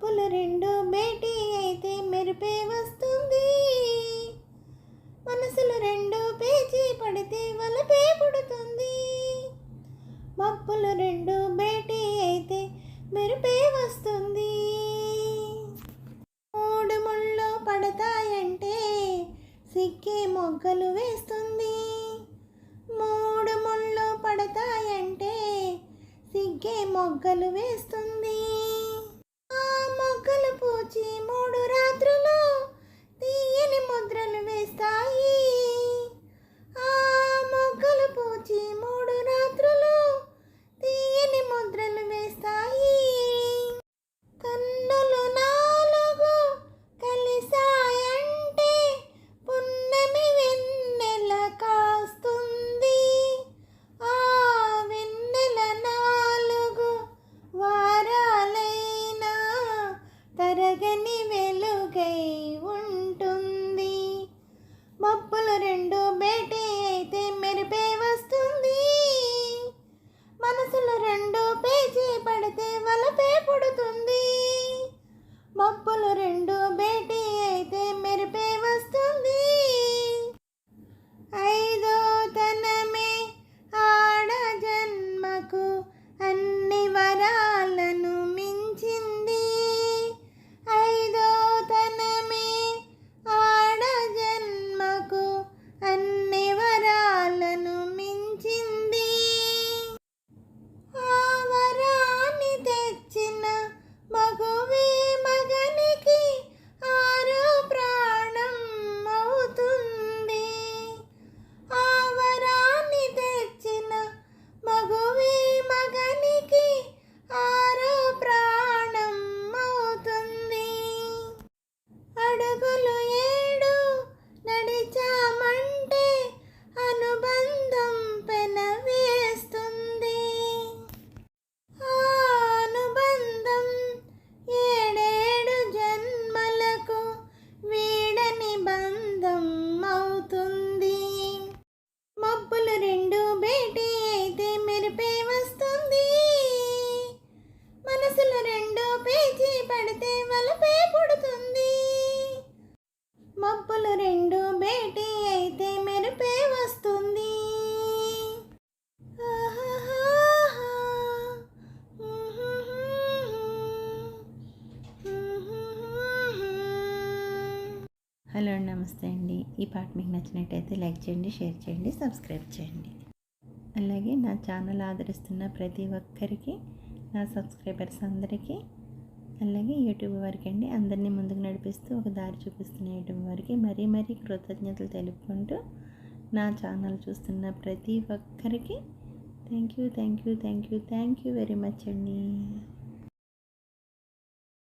అప్పులు రెండు భేటీ అయితే మెరుపే వస్తుంది. మనసులు రెండు పేచీ పడితే వలపే పుడుతుంది. మప్పులు రెండు భేటీ అయితే మెరుపే వస్తుంది. మూడు ముళ్ళు పడతాయంటే సిక్కే మొగ్గలు వేస్తుంది. మూడు ముళ్ళు పడతాయంటే సిగ్గే మొగ్గలు వేస్తుంది. మబ్బులు రెండు భేటీ అయితే మెరుపే వస్తుంది. హలో నమస్తే అండి ఈ పాట మీకు నచ్చినట్టయితే లైక్ చేయండి షేర్ చేయండి సబ్స్క్రైబ్ చేయండి అలాగే నా ఛానల్ ఆదరిస్తున్న ప్రతి ఒక్కరికి నా సబ్స్క్రైబర్స్ అందరికీ అలాగే యూట్యూబ్ వారికి అండి అందరినీ ముందుకు నడిపిస్తూ ఒక దారి చూపిస్తున్న యూట్యూబ్ వారికి మరీ మరీ కృతజ్ఞతలు తెలుపుకుంటూ నా ఛానల్ చూస్తున్న ప్రతి ఒక్కరికి thank you thank you thank you thank you very much అండి.